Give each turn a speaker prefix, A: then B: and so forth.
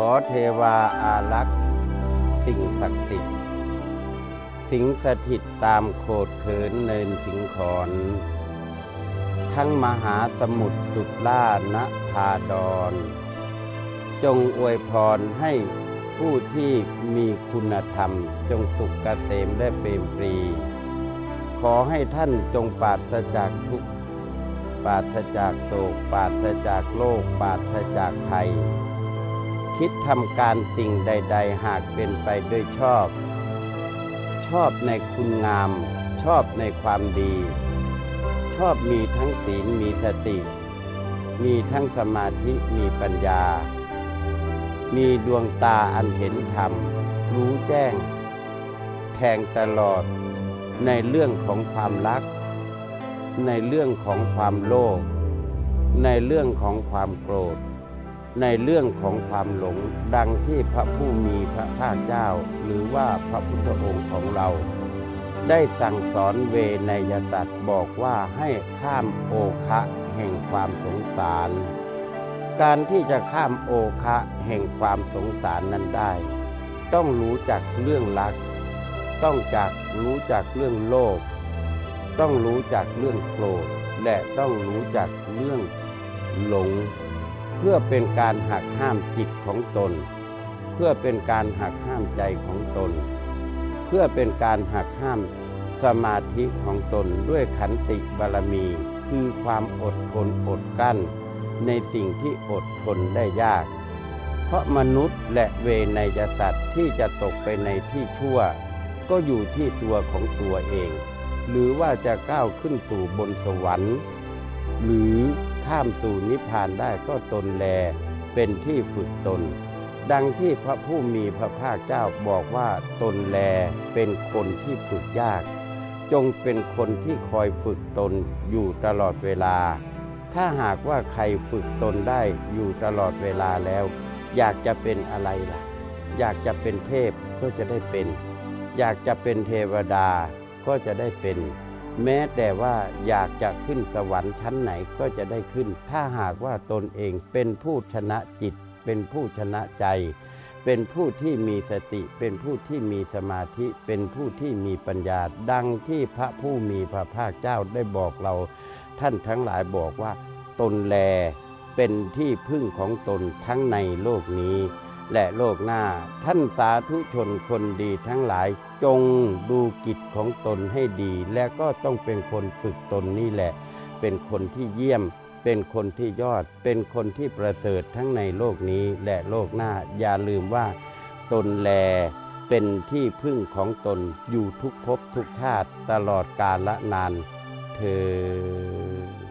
A: ขอเทวาอารักษ์ สิ่งศักดิ์สิทธิ์สิงสถิตตามโขดเขินเนินสิงขอนทั้งมหาสมุทรสุดล่านภาดรจงอวยพรให้ผู้ที่มีคุณธรรม จงสุขเกษมและเปรมปรี ขอให้ท่านจงปราศจากทุกข์ปราศจากโศกปราศจากโลกปราศจากภัย คิดทำการสิ่งใด ๆ หากเป็นไปด้วยชอบ ชอบในคุณงาม ชอบในความดี ชอบมีทั้งศีลมีสติ มีทั้งสมาธิมีปัญญา มีดวงตาอันเห็นธรรม รู้แจ้ง แทงตลอดในเรื่องของความรัก ในเรื่องของความโลภในเรื่องของความโกรธ ในเรื่องของความหลงดังที่พระผู้มีพระภาคเจ้า หรือว่าพระพุทธองค์ของเรา ได้สั่งสอนเวนยสัตว์บอกว่าให้ข้ามโอคะแห่งความสงสาร การที่จะข้ามโอคะแห่งความสงสารนั้นได้ ต้องรู้จักเรื่องรัก ต้องจากรู้จักเรื่องโลภต้องรู้จักเรื่องโกรธและต้องรู้จักเรื่องหลง เพื่อเป็นการหักห้ามจิตของตน เพื่อเป็นการหักห้ามใจของตน เพื่อเป็นการหักห้ามสมาธิของตนด้วยขันติบารมี คือความอดทนอดกั้น ในสิ่งที่อดทนได้ยาก เพราะมนุษย์และเวนยสัตว์ที่จะตกไปในที่ชั่ว ก็อยู่ที่ตัวของตัวเอง หรือว่าจะก้าวขึ้นสู่บนสวรรค์ หรือ ข้ามสู่นิพพานได้ก็ตนแล เป็นที่ฝึกตน ดังที่พระผู้มีพระภาคเจ้าบอกว่าตนแลเป็นคนที่ฝึกยาก จงเป็นคนที่คอยฝึกตนอยู่ตลอดเวลา ถ้าหากว่าใครฝึกตนได้อยู่ตลอดเวลาแล้ว อยากจะเป็นอะไรล่ะ อยากจะเป็นเทพก็จะได้เป็น อยากจะเป็นเทวดาก็จะได้เป็น แม้แต่ว่าอยากจะขึ้นสวรรค์ชั้นไหนก็จะได้ขึ้น ถ้าหากว่าตนเองเป็นผู้ชนะจิต เป็นผู้ชนะใจ เป็นผู้ที่มีสติ เป็นผู้ที่มีสมาธิ เป็นผู้ที่มีปัญญา ดังที่พระผู้มีพระภาคเจ้าได้บอกเรา ท่านทั้งหลายบอกว่า ตนแลเป็นที่พึ่งของตนทั้งในโลกนี้ และโลกหน้า ท่านสาธุชนคนดีทั้งหลาย จงดูกิจของตนให้ดี และก็ต้องเป็นคนฝึกตนนี่แหละ เป็นคนที่เยี่ยม เป็นคนที่ยอด เป็นคนที่ประเสริฐทั้งในโลกนี้และโลกหน้า อย่าลืมว่า ตนแลเป็นที่พึ่งของตนอยู่ทุกภพทุกชาติตลอดกาลละนานเธอ